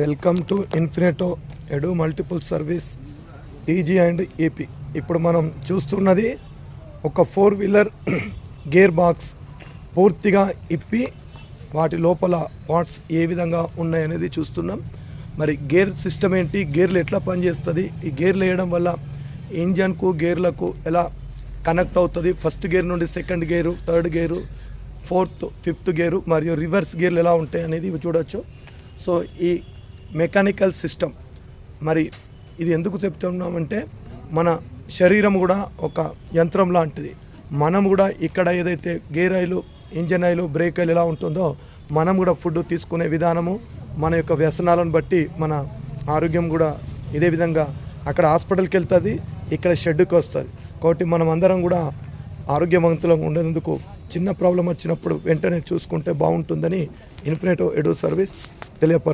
Welcome to Infinito edu multiple service easy and AP. ఇప్పుడు మనం చూస్తున్నది ఒక ఫోర్ వీలర్ గేర్ బాక్స్ పూర్తిగా ఇప్పి వాటి లోపల పార్ట్స్ ఏ విధంగా ఉన్నాయనేది చూస్తున్నాం. మరి గేర్ సిస్టమ్ ఏంటి గేర్లు ఎట్లా పనిచేస్తుంది ఈ గేర్లు వేయడం వల్ల ఇంజన్కు గేర్లకు ఎలా కనెక్ట్ అవుతుంది? ఫస్ట్ గేర్ నుండి second gear third gear fourth fifth gear మరియు రివర్స్ గేర్లు ఎలా ఉంటాయి అనేది చూడొచ్చు. సో ఈ మెకానికల్ సిస్టమ్. మరి ఇది ఎందుకు చెప్తున్నామంటే మన శరీరం కూడా ఒక యంత్రం లాంటిది. మనం కూడా ఇక్కడ ఏదైతే gear oil engine oil brake oil ఎలా ఉంటుందో మనం కూడా ఫుడ్ తీసుకునే విధానము మన యొక్క వ్యసనాలను బట్టి మన ఆరోగ్యం కూడా ఇదే విధంగా అక్కడ హాస్పిటల్కి వెళ్తుంది ఇక్కడ షెడ్కి వస్తుంది. కాబట్టి మనం అందరం కూడా ఆరోగ్యవంతులంగా ఉండేందుకు చిన్న ప్రాబ్లం వచ్చినప్పుడు వెంటనే చూసుకుంటే బాగుంటుందని ఇన్ఫినిటో ఎడో సర్వీస్ తెలియపరు